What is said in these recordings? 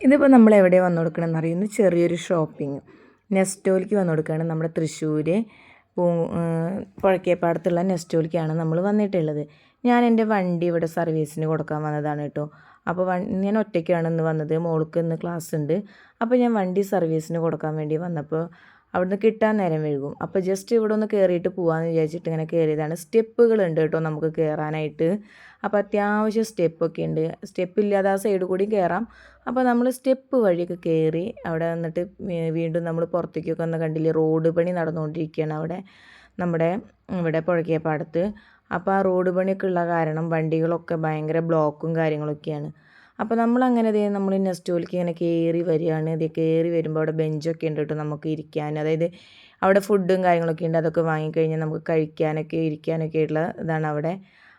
ഇതിപ്പോൾ നമ്മൾ എവിടെ വന്നു കൊടുക്കണമെന്ന് അറിയുന്നു? ചെറിയൊരു ഷോപ്പിംഗ് നെസ്റ്റോലിക്ക് വന്നു കൊടുക്കുകയാണ് നമ്മുടെ തൃശ്ശൂർ പൂ പുഴക്കേപ്പാടത്തുള്ള നെസ്റ്റോലിക്കാണ് നമ്മൾ വന്നിട്ടുള്ളത്. ഞാൻ എന്റെ വണ്ടി ഇവിടെ സർവീസിന് കൊടുക്കാൻ വന്നതാണ് കേട്ടോ. അപ്പോൾ വൺ ഞാൻ ഒറ്റയ്ക്കാണ് ഇന്ന് വന്നത്. മോൾക്ക് ഇന്ന് ക്ലാസ് ഉണ്ട് അപ്പോൾ ഞാൻ വണ്ടി സർവീസിന് കൊടുക്കാൻ വേണ്ടി വന്നപ്പോൾ അവിടുന്ന് കിട്ടാൻ നേരം വൈകും. അപ്പോൾ ജസ്റ്റ് ഇവിടെ ഒന്ന് കയറിയിട്ട് പോകാമെന്ന് വിചാരിച്ചിട്ട് ഇങ്ങനെ കയറിയതാണ് സ്റ്റെപ്പുകളുണ്ട് കേട്ടോ നമുക്ക് കയറാനായിട്ട് അപ്പോൾ അത്യാവശ്യം സ്റ്റെപ്പൊക്കെ ഉണ്ട്. സ്റ്റെപ്പ് ഇല്ലാതെ ആ സൈഡ് കൂടി കയറാം അപ്പോൾ നമ്മൾ സ്റ്റെപ്പ് വഴിയൊക്കെ കയറി അവിടെ വന്നിട്ട് വീണ്ടും നമ്മൾ പുറത്തേക്കൊക്കെ ഒന്ന് കണ്ടില്ലേ റോഡ് പണി നടന്നുകൊണ്ടിരിക്കുകയാണ് അവിടെ. നമ്മുടെ ഇവിടെ പുഴക്കേപ്പാടത്ത്. അപ്പോൾ ആ റോഡ് പണിയൊക്കെ ഉള്ള കാരണം വണ്ടികളൊക്കെ ഭയങ്കര ബ്ലോക്കും കാര്യങ്ങളൊക്കെയാണ്. അപ്പോൾ നമ്മൾ അങ്ങനെ ദേ നമ്മൾ നെസ്റ്റോലിക്ക് ഇങ്ങനെ കയറി വരികയാണ്. ഇത് കയറി വരുമ്പോൾ അവിടെ ബെഞ്ചൊക്കെ ഉണ്ട് കേട്ടോ നമുക്ക് ഇരിക്കാൻ. അതായത് അവിടെ ഫുഡും കാര്യങ്ങളൊക്കെ ഉണ്ട്. അതൊക്കെ വാങ്ങിക്കഴിഞ്ഞാൽ നമുക്ക് കഴിക്കാനൊക്കെ ഇരിക്കാനൊക്കെ ഉള്ള ഇതാണ് അവിടെ.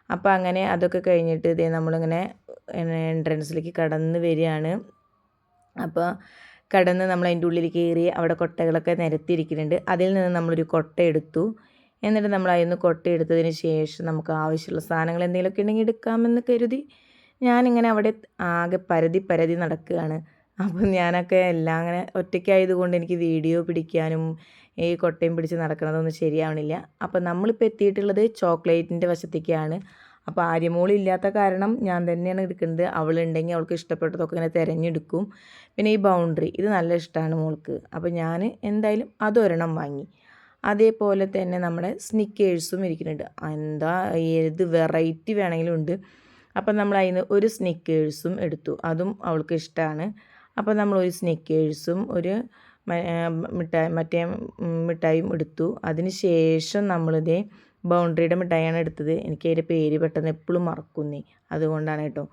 അപ്പോൾ അങ്ങനെ അതൊക്കെ കഴിഞ്ഞിട്ട് ഇതേ നമ്മളിങ്ങനെ എൻട്രൻസിലേക്ക് കടന്ന് വരികയാണ്. അപ്പോൾ കടന്ന് നമ്മൾ അതിന്റെ ഉള്ളിൽ കയറി അവിടെ കൊട്ടകളൊക്കെ നിരത്തിയിരിക്കുന്നുണ്ട്. അതിൽ നിന്ന് നമ്മളൊരു കൊട്ട എടുത്തു. എന്നിട്ട് നമ്മൾ അതിൽ നിന്ന് കൊട്ട എടുത്തതിന് ശേഷം നമുക്ക് ആവശ്യമുള്ള സാധനങ്ങൾ എന്തെങ്കിലുമൊക്കെ ഉണ്ടെങ്കിൽ എടുക്കാമെന്ന് കരുതി. ഞാനിങ്ങനെ അവിടെ ആകെ പരതി പരതി നടക്കുകയാണ്. അപ്പം ഞാനൊക്കെ എല്ലാം അങ്ങനെ ഒറ്റയ്ക്കായതുകൊണ്ട് എനിക്ക് വീഡിയോ പിടിക്കാനും ഈ കൊട്ടയും പിടിച്ച് നടക്കുന്നതൊന്നും ശരിയാവണില്ല. അപ്പം നമ്മളിപ്പോൾ എത്തിയിട്ടുള്ളത് ചോക്ലേറ്റിന്റെ വശത്തേക്കാണ്. അപ്പോൾ ആര്യമോളില്ലാത്ത കാരണം ഞാൻ തന്നെയാണ് എടുക്കുന്നത്. അവളുണ്ടെങ്കിൽ അവൾക്ക് ഇഷ്ടപ്പെട്ടതൊക്കെ ഇങ്ങനെ തിരഞ്ഞെടുക്കും. പിന്നെ ഈ ബൗണ്ടറി ഇത് നല്ല ഇഷ്ടമാണ് മോൾക്ക്. അപ്പോൾ ഞാൻ എന്തായാലും അതൊരെണ്ണം വാങ്ങി. അതേപോലെ തന്നെ നമ്മുടെ സ്നിക്കേഴ്സും ഇരിക്കുന്നുണ്ട്. എന്താ ഏത് വെറൈറ്റി വേണമെങ്കിലും ഉണ്ട്. അപ്പം നമ്മൾ അതിന് ഒരു സ്നിക്കേഴ്സും എടുത്തു. അതും അവൾക്ക് ഇഷ്ടമാണ് അപ്പോൾ നമ്മൾ ഒരു സ്നിക്കേഴ്സും ഒരു മിഠായി മറ്റേ മിഠായിയും എടുത്തു. അതിന് ശേഷം നമ്മളിതേ ബൗണ്ടറിയുടെ മിഠായിയാണ് എടുത്തത്. എനിക്ക് അതിന്റെ പേര് പെട്ടെന്ന് എപ്പോഴും മറക്കുന്നേ. അതുകൊണ്ടാണ് കേട്ടോ.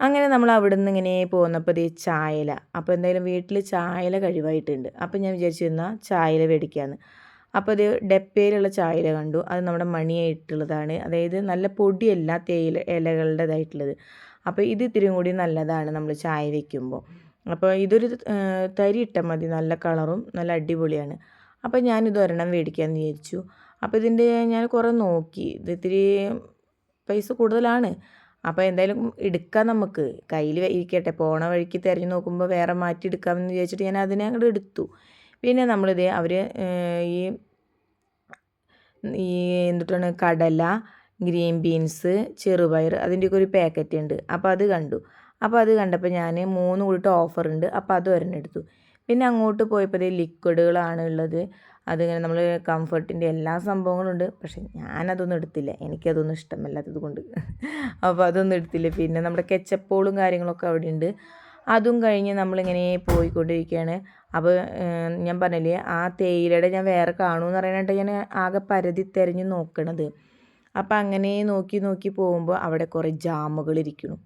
അങ്ങനെ നമ്മൾ അവിടെ നിന്ന് ഇങ്ങനെ പോന്നപ്പോൾ ഇതേ ചായല. അപ്പോൾ എന്തായാലും വീട്ടിൽ ചായല കഴിവായിട്ടുണ്ട്. അപ്പോൾ ഞാൻ വിചാരിച്ചു എന്നാൽ ചായല മേടിക്കാമെന്ന്. അപ്പോൾ ഇത് ഡപ്പയിലുള്ള ചായയില കണ്ടു. അത് നമ്മുടെ മണിയായിട്ടുള്ളതാണ് അതായത് നല്ല പൊടിയല്ല തേയില ഇലകളുടേതായിട്ടുള്ളത്. അപ്പോൾ ഇത് ഇത്തിരി കൂടി നല്ലതാണ് നമ്മൾ ചായ വയ്ക്കുമ്പോൾ അപ്പോൾ ഇതൊരു തരി ഇട്ടാൽ മതി. നല്ല കളറും നല്ല അടിപൊളിയാണ്. അപ്പോൾ ഞാനിത് ഒരെണ്ണം മേടിക്കാമെന്ന് വിചാരിച്ചു. അപ്പോൾ ഇതിന്റെ ഞാൻ കുറേ നോക്കി. ഇത് ഇത്തിരി പൈസ കൂടുതലാണ്. അപ്പോൾ എന്തായാലും എടുക്കാം നമുക്ക്. കയ്യിൽ ഇരിക്കട്ടെ. പോണ വഴിക്ക് തിരഞ്ഞു നോക്കുമ്പോൾ വേറെ മാറ്റി എടുക്കാമെന്ന് വിചാരിച്ചിട്ട് ഞാൻ അതിനെ അങ്ങോട്ട് എടുത്തു. പിന്നെ നമ്മളിത് അവർ ഈ ഈ എന്തിട്ടാണ് കടല ഗ്രീൻ ബീൻസ് ചെറുപയർ അതിന്റെയൊക്കെ ഒരു പാക്കറ്റ് ഉണ്ട് അപ്പോൾ അത് കണ്ടു. അപ്പോൾ അത് കണ്ടപ്പോൾ ഞാൻ മൂന്ന് കൂടിയിട്ട് ഓഫർ ഉണ്ട് അപ്പോൾ അത് ഒരെണ്ണം എടുത്തു. പിന്നെ അങ്ങോട്ട് പോയപ്പോൾ ലിക്വിഡുകളാണ് ഉള്ളത്. അതിങ്ങനെ നമ്മൾ കംഫർട്ടിന്റെ എല്ലാ സംഭവങ്ങളും ഉണ്ട് പക്ഷെ ഞാനതൊന്നും എടുത്തില്ല. എനിക്കതൊന്നും ഇഷ്ടമല്ലാത്തത് കൊണ്ട്. അപ്പോൾ അതൊന്നും എടുത്തില്ല. പിന്നെ നമ്മുടെ കെച്ചപ്പോളും കാര്യങ്ങളൊക്കെ അവിടെ ഉണ്ട് അതും കഴിഞ്ഞ് നമ്മളിങ്ങനെ പോയിക്കൊണ്ടിരിക്കുകയാണ്. അപ്പോൾ ഞാൻ പറഞ്ഞില്ലേ ആ തേയിലയുടെ ഞാൻ വേറെ കാണുമെന്ന് പറയാനായിട്ട് ഞാൻ ആകെ പരതി തിരഞ്ഞ് നോക്കണത്. അപ്പോൾ അങ്ങനെ നോക്കി നോക്കി പോകുമ്പോൾ അവിടെ കുറേ ജാമുകൾ ഇരിക്കുന്നു.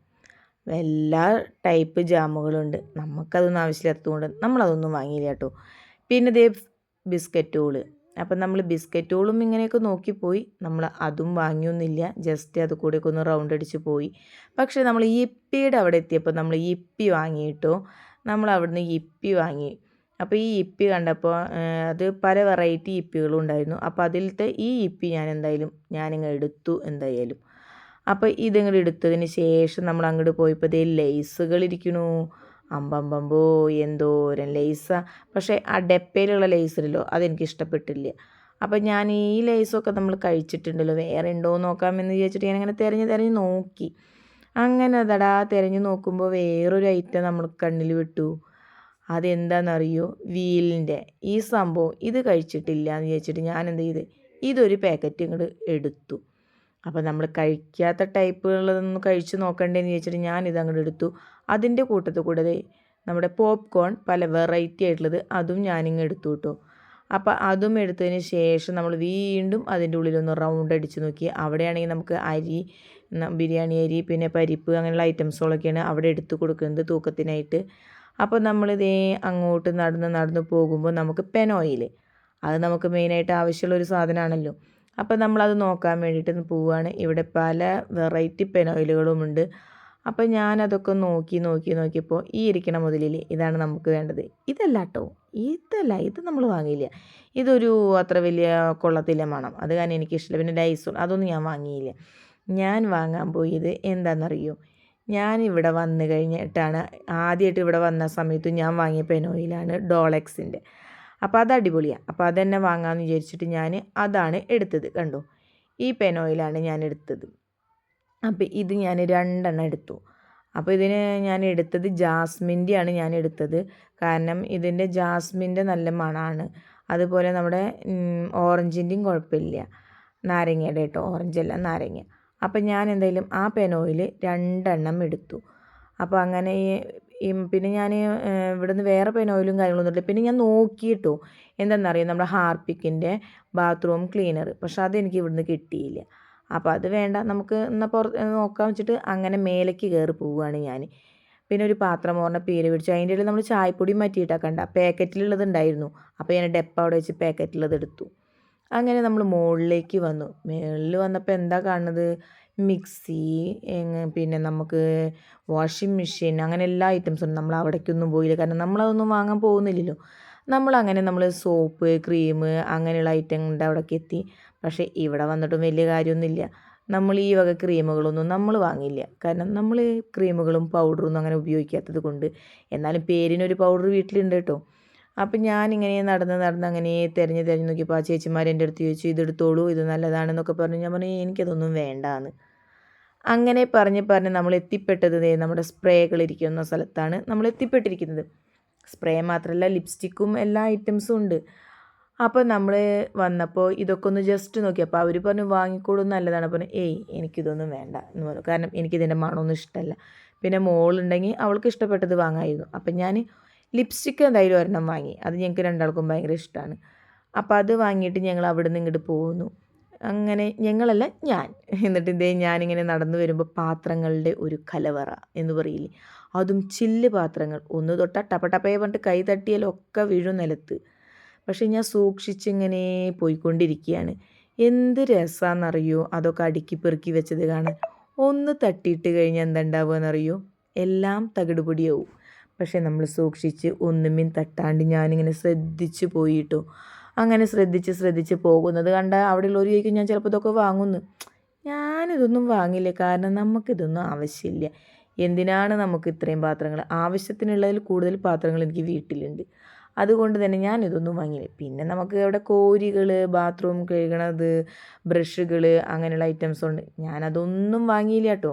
എല്ലാ ടൈപ്പ് ജാമുകളുണ്ട്. നമുക്കതൊന്നും ആവശ്യമില്ലാത്തതുകൊണ്ട് നമ്മളതൊന്നും വാങ്ങിയില്ല കേട്ടോ. പിന്നെ ഇതേ ബിസ്ക്കറ്റുകൾ. അപ്പം നമ്മൾ ബിസ്ക്കറ്റുകളും ഇങ്ങനെയൊക്കെ നോക്കിപ്പോയി നമ്മൾ അതും വാങ്ങിയൊന്നുമില്ല. ജസ്റ്റ് അത് കൂടെയൊക്കെ ഒന്ന് റൗണ്ട് അടിച്ച് പോയി. പക്ഷേ നമ്മൾ ഇപ്പിയുടെ അവിടെ എത്തിയപ്പോൾ നമ്മൾ ഇപ്പി വാങ്ങിയിട്ടോ. നമ്മൾ അവിടുന്ന് ഇപ്പി വാങ്ങി. അപ്പോൾ ഈ ഇപ്പി കണ്ടപ്പോൾ അത് പല വെറൈറ്റി ഇപ്പികളും ഉണ്ടായിരുന്നു. അപ്പോൾ അതിലത്തെ ഈ ഇപ്പി ഞാൻ എന്തായാലും ഞാനിങ്ങ് എടുത്തു എന്തായാലും. അപ്പോൾ ഇതിങ്ങോട്ട് എടുത്തതിന് ശേഷം നമ്മൾ അങ്ങോട്ട് പോയപ്പോൾ ഇതേ ലേസുകൾ അമ്പമ്പമ്പോ എന്തോരം ലേസാണ് പക്ഷേ ആ ഡെപ്പയിലുള്ള ലേസിലല്ലോ അതെനിക്ക് ഇഷ്ടപ്പെട്ടില്ല അപ്പോൾ ഞാൻ ഈ ലേസൊക്കെ നമ്മൾ കഴിച്ചിട്ടുണ്ടല്ലോ വേറെ ഉണ്ടോ നോക്കാമെന്ന് വിചാരിച്ചിട്ട് ഞാൻ അങ്ങനെ തിരഞ്ഞ് തിരഞ്ഞ് നോക്കി. അങ്ങനെ അതടാ തിരഞ്ഞ് നോക്കുമ്പോൾ വേറൊരു ഐറ്റം നമ്മൾ കണ്ണിൽ വിട്ടു. അതെന്താണെന്നറിയോ വീലിന്റെ. ഈ സംഭവം ഇത് കഴിച്ചിട്ടില്ല എന്ന് വിചാരിച്ചിട്ട് ഞാൻ എന്ത് ചെയ്ത് ഇതൊരു പാക്കറ്റ് ഇങ്ങോട്ട് എടുത്തു. അപ്പോൾ നമ്മൾ കഴിക്കാത്ത ടൈപ്പുകളൊന്നും കഴിച്ച് നോക്കണ്ടേന്ന് ചോദിച്ചിട്ട് ഞാനിത് അങ്ങോട്ട് എടുത്തു. അതിന്റെ കൂട്ടത്തിൽ കൂടെ നമ്മുടെ പോപ്കോൺ പല വെറൈറ്റി ആയിട്ടുള്ളത് അതും ഞാനിങ്ങ് എടുത്തു കേട്ടോ. അപ്പോൾ അതും എടുത്തതിന് ശേഷം നമ്മൾ വീണ്ടും അതിന്റെ ഉള്ളിലൊന്ന് റൗണ്ട് അടിച്ച് നോക്കി. അവിടെയാണെങ്കിൽ നമുക്ക് അരി ബിരിയാണി അരി പിന്നെ പരിപ്പ് അങ്ങനെയുള്ള ഐറ്റംസുകളൊക്കെയാണ് അവിടെ എടുത്തു കൊടുക്കുന്നത് തൂക്കത്തിനായിട്ട്. അപ്പോൾ നമ്മളിതേ അങ്ങോട്ട് നടന്ന് നടന്ന് പോകുമ്പോൾ നമുക്ക് പെനോയിൽ അത് നമുക്ക് മെയിനായിട്ട് ആവശ്യമുള്ള ഒരു സാധനമാണല്ലോ. അപ്പോൾ നമ്മളത് നോക്കാൻ വേണ്ടിയിട്ട് പോവുകയാണ്. ഇവിടെ പല വെറൈറ്റി പെനോയിലുകളുമുണ്ട് അപ്പോൾ ഞാനതൊക്കെ നോക്കി നോക്കി നോക്കിയപ്പോൾ ഈ ഇരിക്കണ മുതലില്ലേ ഇതാണ് നമുക്ക് വേണ്ടത്. ഇതല്ല കേട്ടോ ഇതല്ല ഇത് നമ്മൾ വാങ്ങിയില്ല. ഇതൊരു അത്ര വലിയ കൊള്ളത്തില്ല മണം. അത് കാരണം എനിക്കിഷ്ടമില്ല പിന്നെ ഡൈസോൾ അതൊന്നും ഞാൻ വാങ്ങിയില്ല. ഞാൻ വാങ്ങാൻ പോയത് എന്താണെന്നറിയോ ഞാൻ ഇവിടെ വന്നു കഴിഞ്ഞിട്ടാണ് ആദ്യമായിട്ട് ഇവിടെ വന്ന സമയത്ത് ഞാൻ വാങ്ങിയ പെനോയിലാണ് ഡോളക്സിന്റെ അപ്പോൾ അത് അടിപൊളിയാണ് അപ്പോൾ അതെന്നെ വാങ്ങാമെന്ന് വിചാരിച്ചിട്ട് ഞാൻ അതാണ് എടുത്തത്. കണ്ടോ? ഈ പെനോയിലാണ് ഞാൻ എടുത്തത്. അപ്പോൾ ഇത് ഞാൻ രണ്ടെണ്ണം എടുത്തു. അപ്പോൾ ഇതിന് ഞാൻ എടുത്തത് ജാസ്മിന്റെയാണ് ഞാൻ എടുത്തത്. കാരണം ഇതിന്റെ ജാസ്മിന്റെ നല്ല മണമാണ് അതുപോലെ നമ്മുടെ ഓറഞ്ചിന്റെയും കുഴപ്പമില്ല. നാരങ്ങയുടെ കേട്ടോ ഓറഞ്ചല്ല നാരങ്ങ. അപ്പം ഞാൻ എന്തായാലും ആ പെനോയിൽ രണ്ടെണ്ണം എടുത്തു. അപ്പോൾ അങ്ങനെ പിന്നെ ഞാൻ ഇവിടുന്ന് വേറെ പെനോയിലും കാര്യങ്ങളൊന്നും ഇല്ല പിന്നെ ഞാൻ നോക്കിയിട്ടോ. എന്താണെന്നറിയാം? നമ്മുടെ ഹാർപ്പിക്കിന്റെ ബാത്റൂം ക്ലീനർ പക്ഷെ അതെനിക്ക് ഇവിടുന്ന് കിട്ടിയില്ല. അപ്പോൾ അത് വേണ്ട. നമുക്ക് എന്നാൽ പുറത്ത് നോക്കാൻ വെച്ചിട്ട് അങ്ങനെ മേലേക്ക് കയറി പോവുകയാണ് ഞാൻ പിന്നെ ഒരു പാത്രം ഓർണ പീര പിടിച്ചു. അതിന്റെ ഇടയിൽ നമ്മൾ ചായപ്പൊടി മാറ്റിയിട്ടാക്കണ്ട പാക്കറ്റിലുള്ളത് ഉണ്ടായിരുന്നു. അപ്പോൾ ഞാൻ ഡെപ്പ അവിടെ വെച്ച് പാക്കറ്റിലുള്ളത് എടുത്തു. അങ്ങനെ നമ്മൾ മുകളിലേക്ക് വന്നു. മുകളിൽ വന്നപ്പോൾ എന്താ കാണുന്നത്? മിക്സി പിന്നെ നമുക്ക് വാഷിംഗ് മെഷീൻ അങ്ങനെ എല്ലാ ഐറ്റംസും നമ്മൾ അവിടേക്കൊന്നും പോയില്ല. കാരണം നമ്മളതൊന്നും വാങ്ങാൻ പോകുന്നില്ലല്ലോ. നമ്മളങ്ങനെ നമ്മൾ സോപ്പ് ക്രീം അങ്ങനെയുള്ള ഐറ്റങ്ങളുടെ അവിടേക്ക് എത്തി. പക്ഷേ ഇവിടെ വന്നിട്ടും വലിയ കാര്യമൊന്നുമില്ല. നമ്മൾ ഈ വക ക്രീമുകളൊന്നും നമ്മൾ വാങ്ങില്ല. കാരണം നമ്മൾ ക്രീമുകളും പൗഡറൊന്നും അങ്ങനെ ഉപയോഗിക്കാത്തത് കൊണ്ട്. എന്നാലും പേരിനൊരു പൗഡർ വീട്ടിലുണ്ട് കേട്ടോ. അപ്പം ഞാനിങ്ങനെ നടന്ന് നടന്ന് അങ്ങനെ തിരഞ്ഞ് തിരഞ്ഞ് നോക്കിയപ്പോൾ ആ ചേച്ചിമാർ എന്റെ അടുത്ത് ചോദിച്ചു ഇതെടുത്തോളൂ ഇത് നല്ലതാണെന്നൊക്കെ പറഞ്ഞു. ഞാൻ പറഞ്ഞു എനിക്കതൊന്നും വേണ്ടാന്ന്. അങ്ങനെ പറഞ്ഞ് പറഞ്ഞ് നമ്മൾ എത്തിപ്പെട്ടത് നമ്മുടെ സ്പ്രേകൾ ഇരിക്കുന്ന സ്ഥലത്താണ് നമ്മൾ എത്തിപ്പെട്ടിരിക്കുന്നത്. സ്പ്രേ മാത്രമല്ല ലിപ്സ്റ്റിക്കും എല്ലാ ഐറ്റംസും ഉണ്ട്. അപ്പോൾ നമ്മൾ വന്നപ്പോൾ ഇതൊക്കെ ഒന്ന് ജസ്റ്റ് നോക്കി. അപ്പോൾ അവർ പറഞ്ഞു വാങ്ങിക്കോളും നല്ലതാണ്. പറഞ്ഞു ഏയ് എനിക്കിതൊന്നും വേണ്ട. എന്ന് പറഞ്ഞു. കാരണം എനിക്കിതിന്റെ മണമൊന്നും ഇഷ്ടമല്ല പിന്നെ മോളുണ്ടെങ്കിൽ അവൾക്ക് ഇഷ്ടപ്പെട്ടത് വാങ്ങായിരുന്നു. അപ്പം ഞാൻ ലിപ്സ്റ്റിക്ക് എന്തായാലും ഒരെണ്ണം വാങ്ങി. അത് ഞങ്ങൾക്ക് രണ്ടാൾക്കും ഭയങ്കര ഇഷ്ടമാണ് അപ്പോൾ അത് വാങ്ങിയിട്ട് ഞങ്ങൾ അവിടെ നിന്ന് ഇങ്ങോട്ട് പോകുന്നു അങ്ങനെ ഞങ്ങളല്ല ഞാൻ. എന്നിട്ട് ഇതേ ഞാനിങ്ങനെ നടന്നു വരുമ്പോൾ പാത്രങ്ങളുടെ ഒരു കലവറ എന്ന് പറയില്ലേ? അതും ചില്ല് പാത്രങ്ങൾ. ഒന്ന് തൊട്ടാൽ ടപ്പടപ്പയെ പറഞ്ഞിട്ട് കൈ തട്ടിയാലൊക്കെ വീഴും നിലത്ത്. പക്ഷേ ഞാൻ സൂക്ഷിച്ചിങ്ങനെ പോയിക്കൊണ്ടിരിക്കുകയാണ് എന്ത് രസമാണെന്നറിയോ അതൊക്കെ അടുക്കി പെറുക്കി വെച്ചത് കാണാൻ. ഒന്ന് തട്ടിയിട്ട് കഴിഞ്ഞാൽ എന്തുണ്ടാവുകയെന്നറിയോ എല്ലാം തകിടുപൊടിയാവും. പക്ഷേ നമ്മൾ സൂക്ഷിച്ച് ഒന്നുമിൻ തട്ടാണ്ട് ഞാനിങ്ങനെ ശ്രദ്ധിച്ച് പോയിട്ടോ. അങ്ങനെ ശ്രദ്ധിച്ച് ശ്രദ്ധിച്ച് പോകുന്നത് കണ്ട അവിടെയുള്ളവർ ചോദിക്കും ഞാൻ ചിലപ്പോൾ ഇതൊക്കെ വാങ്ങുന്നു? ഞാനിതൊന്നും വാങ്ങില്ല. കാരണം നമുക്കിതൊന്നും ആവശ്യമില്ല. എന്തിനാണ് നമുക്ക് ഇത്രയും പാത്രങ്ങൾ? ആവശ്യത്തിനുള്ളതിൽ കൂടുതൽ പാത്രങ്ങൾ എനിക്ക് വീട്ടിലുണ്ട്. അതുകൊണ്ട് തന്നെ ഞാൻ ഇതൊന്നും വാങ്ങിയില്ല. പിന്നെ നമുക്ക് അവിടെ കോരികൾ ബാത്റൂം കഴുകണത് ബ്രഷുകൾ അങ്ങനെയുള്ള ഐറ്റംസ് ഉണ്ട്. ഞാനതൊന്നും വാങ്ങിയില്ല കേട്ടോ.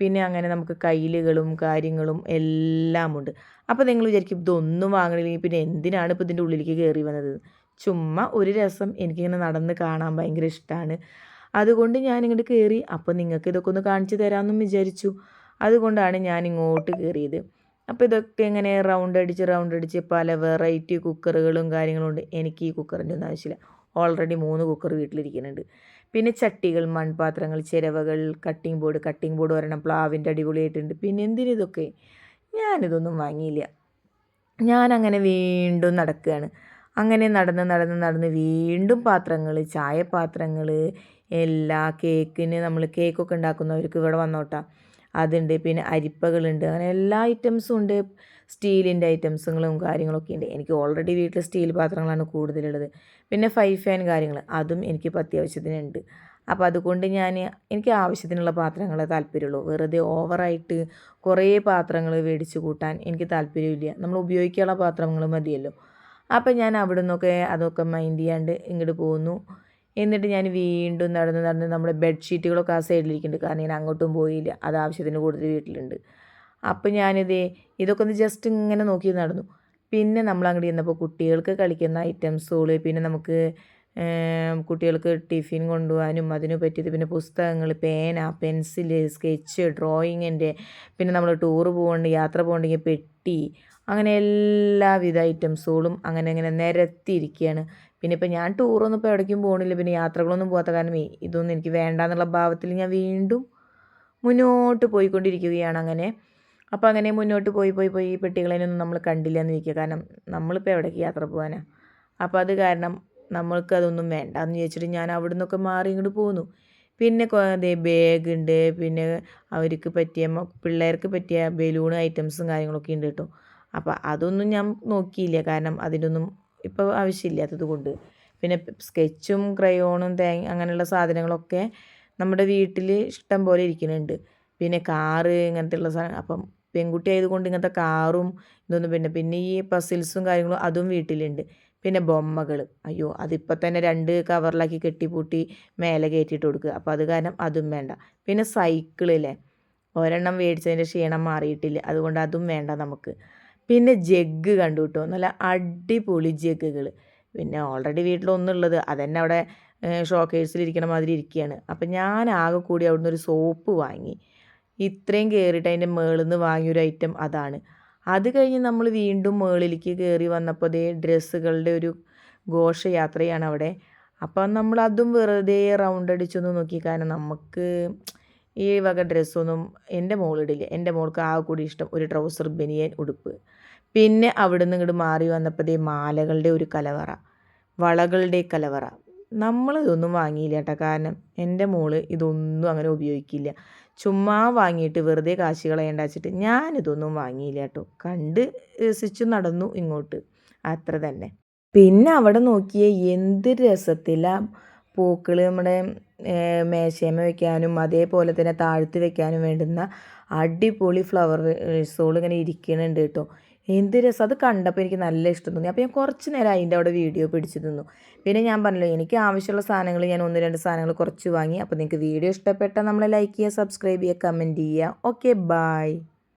പിന്നെ അങ്ങനെ നമുക്ക് കയ്യിലുകളും കാര്യങ്ങളും എല്ലാം ഉണ്ട്. അപ്പോൾ നിങ്ങൾ വിചാരിക്കും ഇതൊന്നും വാങ്ങണില്ലെങ്കിൽ പിന്നെ എന്തിനാണ് ഇപ്പോൾ ഇതിന്റെ ഉള്ളിലേക്ക് കയറി വന്നത്? ചുമ്മാ ഒരു രസം എനിക്കിങ്ങനെ നടന്ന് കാണാൻ ഭയങ്കര ഇഷ്ടമാണ് അതുകൊണ്ട് ഞാൻ ഇങ്ങോട്ട് കയറി. അപ്പോൾ നിങ്ങൾക്ക് ഇതൊക്കെ ഒന്ന് കാണിച്ചു തരാമെന്നും വിചാരിച്ചു. അതുകൊണ്ടാണ് ഞാൻ ഇങ്ങോട്ട് കയറിയത്. അപ്പോൾ ഇതൊക്കെ ഇങ്ങനെ റൗണ്ട് അടിച്ച് റൗണ്ട് അടിച്ച് പല വെറൈറ്റി കുക്കറുകളും കാര്യങ്ങളും ഉണ്ട്. എനിക്ക് ഈ കുക്കറിന്റെ ഒന്നും ആവശ്യമില്ല. ഓൾറെഡി മൂന്ന് കുക്കർ വീട്ടിലിരിക്കുന്നുണ്ട്. പിന്നെ ചട്ടികൾ മൺപാത്രങ്ങൾ ചിരവകൾ കട്ടിംഗ് ബോർഡ് കട്ടിംഗ് ബോർഡ് ഒരെണ്ണം പ്ലാവിന്റെ അടിപൊളിയായിട്ടുണ്ട്. പിന്നെ എന്തിനിതൊക്കെ ഞാനിതൊന്നും വാങ്ങിയില്ല. ഞാനങ്ങനെ വീണ്ടും നടക്കുകയാണ്. അങ്ങനെ നടന്ന് നടന്ന് നടന്ന് വീണ്ടും പാത്രങ്ങൾ ചായപാത്രങ്ങൾ എല്ലാ കേക്കിന് നമ്മൾ കേക്കൊക്കെ ഉണ്ടാക്കുന്നവർക്ക് ഇവിടെ വന്നോട്ടാ. അതുണ്ട്. പിന്നെ അരിപ്പകളുണ്ട്. അങ്ങനെ എല്ലാ ഐറ്റംസും ഉണ്ട്. സ്റ്റീലിന്റെ ഐറ്റംസുകളും കാര്യങ്ങളൊക്കെ ഉണ്ട്. എനിക്ക് ഓൾറെഡി വീട്ടിൽ സ്റ്റീൽ പാത്രങ്ങളാണ് കൂടുതലുള്ളത്. പിന്നെ ഫൈ ഫാൻ കാര്യങ്ങൾ അതും എനിക്കിപ്പോൾ അത്യാവശ്യത്തിനുണ്ട് അപ്പോൾ അതുകൊണ്ട് ഞാൻ എനിക്ക് ആവശ്യത്തിനുള്ള പാത്രങ്ങളെ താല്പര്യമുള്ളൂ. വെറുതെ ഓവറായിട്ട് കുറേ പാത്രങ്ങൾ മേടിച്ച് കൂട്ടാൻ എനിക്ക് താല്പര്യമില്ല. നമ്മൾ ഉപയോഗിക്കാനുള്ള പാത്രങ്ങൾ മതിയല്ലോ. അപ്പോൾ ഞാൻ അവിടെ നിന്നൊക്കെ അതൊക്കെ മൈൻഡ് ചെയ്യാണ്ട് ഇങ്ങോട്ട് പോകുന്നു എന്നിട്ട് ഞാൻ വീണ്ടും നടന്ന് നടന്ന് നമ്മുടെ ബെഡ്ഷീറ്റുകളൊക്കെ ആ സൈഡിലിരിക്കുന്നുണ്ട് കാരണം ഞാൻ അങ്ങോട്ടും പോയില്ല. അത് ആവശ്യത്തിന് കൂടുതൽ വീട്ടിലുണ്ട്. അപ്പം ഞാനിത് ഇതൊക്കെ ഒന്ന് ജസ്റ്റ് ഇങ്ങനെ നോക്കി നടന്നു. പിന്നെ നമ്മൾ അങ്ങോട്ട് ചെന്നപ്പോൾ കുട്ടികൾക്ക് കളിക്കുന്ന ഐറ്റംസുകൾ പിന്നെ നമുക്ക് കുട്ടികൾക്ക് ടിഫിൻ കൊണ്ടുപോകാനും അതിന് പറ്റിയത് പിന്നെ പുസ്തകങ്ങൾ പേന പെൻസിൽ സ്കെച്ച് ഡ്രോയിങ്ങിന്റെ പിന്നെ നമ്മൾ ടൂർ പോകേണ്ട യാത്ര പോകണ്ടെങ്കിൽ പെട്ടി അങ്ങനെ എല്ലാവിധ ഐറ്റംസുകളും അങ്ങനെ അങ്ങനെ നിരത്തിയിരിക്കുകയാണ്. പിന്നെ ഇപ്പം ഞാൻ ടൂറൊന്നും ഇപ്പോൾ എവിടേക്കും പോകണില്ല പിന്നെ യാത്രകളൊന്നും പോകാത്ത കാരണം ഇതൊന്നും എനിക്ക് വേണ്ട എന്നുള്ള ഭാവത്തിൽ ഞാൻ വീണ്ടും മുന്നോട്ട് പോയിക്കൊണ്ടിരിക്കുകയാണ് അങ്ങനെ. അപ്പോൾ അങ്ങനെ മുന്നോട്ട് പോയി പോയി പോയി ഈ പെട്ടികളെയൊന്നും നമ്മൾ കണ്ടില്ല എന്ന് ഇരിക്കുക. കാരണം നമ്മളിപ്പോൾ എവിടേക്ക് യാത്ര പോകാനാണ് അപ്പോൾ അത് കാരണം നമ്മൾക്ക് അതൊന്നും വേണ്ട എന്ന് ചോദിച്ചിട്ട് ഞാൻ അവിടെ നിന്നൊക്കെ മാറി ഇങ്ങോട്ട് പോന്നു. പിന്നെ ബാഗ് ഉണ്ട്. പിന്നെ അവർക്ക് പറ്റിയ പിള്ളേർക്ക് പറ്റിയ ബലൂൺ ഐറ്റംസും കാര്യങ്ങളൊക്കെ ഉണ്ട് കേട്ടോ. അപ്പോൾ അതൊന്നും ഞാൻ നോക്കിയില്ല. കാരണം അതിനൊന്നും ഇപ്പോൾ ആവശ്യമില്ലാത്തത് കൊണ്ട്. പിന്നെ സ്കെച്ചും ക്രയോണും തേങ്ങ അങ്ങനെയുള്ള സാധനങ്ങളൊക്കെ നമ്മുടെ വീട്ടിൽ ഇഷ്ടം പോലെ ഇരിക്കുന്നുണ്ട് പിന്നെ കാറ് ഇങ്ങനത്തെ ഉള്ള സാധനം അപ്പം പെൺകുട്ടി ആയതുകൊണ്ട് ഇങ്ങനത്തെ കാറും ഇതൊന്നും പിന്നെ പിന്നെ ഈ പസിൽസും കാര്യങ്ങളും അതും വീട്ടിലുണ്ട്. പിന്നെ ബൊമ്മകൾ അയ്യോ അതിപ്പോൾ തന്നെ രണ്ട് കവറിലാക്കി കെട്ടിപ്പൂട്ടി മേലെ കയറ്റിയിട്ട് കൊടുക്കുക. അപ്പോൾ അത് കാരണം അതും വേണ്ട. പിന്നെ സൈക്കിളില്ലേ ഒരെണ്ണം മേടിച്ചതിന്റെ ക്ഷീണം മാറിയിട്ടില്ല. അതുകൊണ്ട് അതും വേണ്ട നമുക്ക്. പിന്നെ ജഗ്ഗ് കണ്ടു കേട്ടോ നല്ല അടിപൊളി ജഗ്ഗുകൾ പിന്നെ ഓൾറെഡി വീട്ടിലൊന്നുള്ളത്. അതന്നെ അവിടെ ഷോക്കേഴ്സിലിരിക്കണ മാതിരി ഇരിക്കുകയാണ് അപ്പം ഞാൻ ആകെ കൂടി അവിടുന്ന് ഒരു സോപ്പ് വാങ്ങി. ഇത്രയും കയറിയിട്ട് അതിന്റെ മേളിൽ നിന്ന് വാങ്ങിയൊരു ഐറ്റം അതാണ്. അത് കഴിഞ്ഞ് നമ്മൾ വീണ്ടും മേളിലേക്ക് കയറി വന്നപ്പോൾ അതേ ഡ്രസ്സുകളുടെ ഒരു ഘോഷയാത്രയാണ് അവിടെ. അപ്പം നമ്മൾ അതും വെറുതെ റൗണ്ട് അടിച്ചൊന്ന് നോക്കി. കാരണം നമുക്ക് ഈ വക ഡ്രസ്സൊന്നും എന്റെ മോളിടില്ല. എന്റെ മോൾക്ക് ആകെ കൂടി ഇഷ്ടം ഒരു ട്രൗസർ ബനിയൻ ഉടുപ്പ്. പിന്നെ അവിടുന്ന് ഇങ്ങോട്ട് മാറി വന്നപ്പോൾ ദേ മാലകളുടെ ഒരു കലവറ വളകളുടെ കലവറ. നമ്മൾ ഇതൊന്നും വാങ്ങിയില്ല കേട്ടോ. കാരണം എന്റെ മോൾ ഇതൊന്നും അങ്ങനെ ഉപയോഗിക്കില്ല. ചുമ്മാ വാങ്ങിയിട്ട് വെറുതെ കാശ് ഉണ്ടാച്ചിട്ട് ഞാനിതൊന്നും വാങ്ങിയില്ല കേട്ടോ. കണ്ട് രസിച്ചു നടന്നു ഇങ്ങോട്ട്. അത്ര തന്നെ. പിന്നെ അവിടെ നോക്കിയ എന്ത് രസത്തിലാണ് പൂക്കൾ നമ്മുടെ മേശേമ വെക്കാനും അതേപോലെ തന്നെ താഴ്ത്തി വെക്കാനും വേണ്ടുന്ന അടിപൊളി ഫ്ലവർ വേഴ്സുകൾ ഇങ്ങനെ ഇരിക്കുന്നുണ്ട് കേട്ടോ. എന്ത് രസം. അത് കണ്ടപ്പോൾ എനിക്ക് നല്ല ഇഷ്ടം തോന്നി. അപ്പോൾ ഞാൻ കുറച്ച് നേരം അതിന്റെ അവിടെ വീഡിയോ പിടിച്ചു നിന്നു പിന്നെ ഞാൻ പറഞ്ഞല്ലോ എനിക്ക് ആവശ്യമുള്ള സാധനങ്ങൾ ഞാൻ ഒന്ന് രണ്ട് സാധനങ്ങൾ കുറച്ച് വാങ്ങി. അപ്പോൾ നിങ്ങൾക്ക് വീഡിയോ ഇഷ്ടപ്പെട്ടാൽ നമ്മളെ ലൈക്ക് ചെയ്യുക സബ്സ്ക്രൈബ് ചെയ്യുക കമന്റ് ചെയ്യുക. Okay bye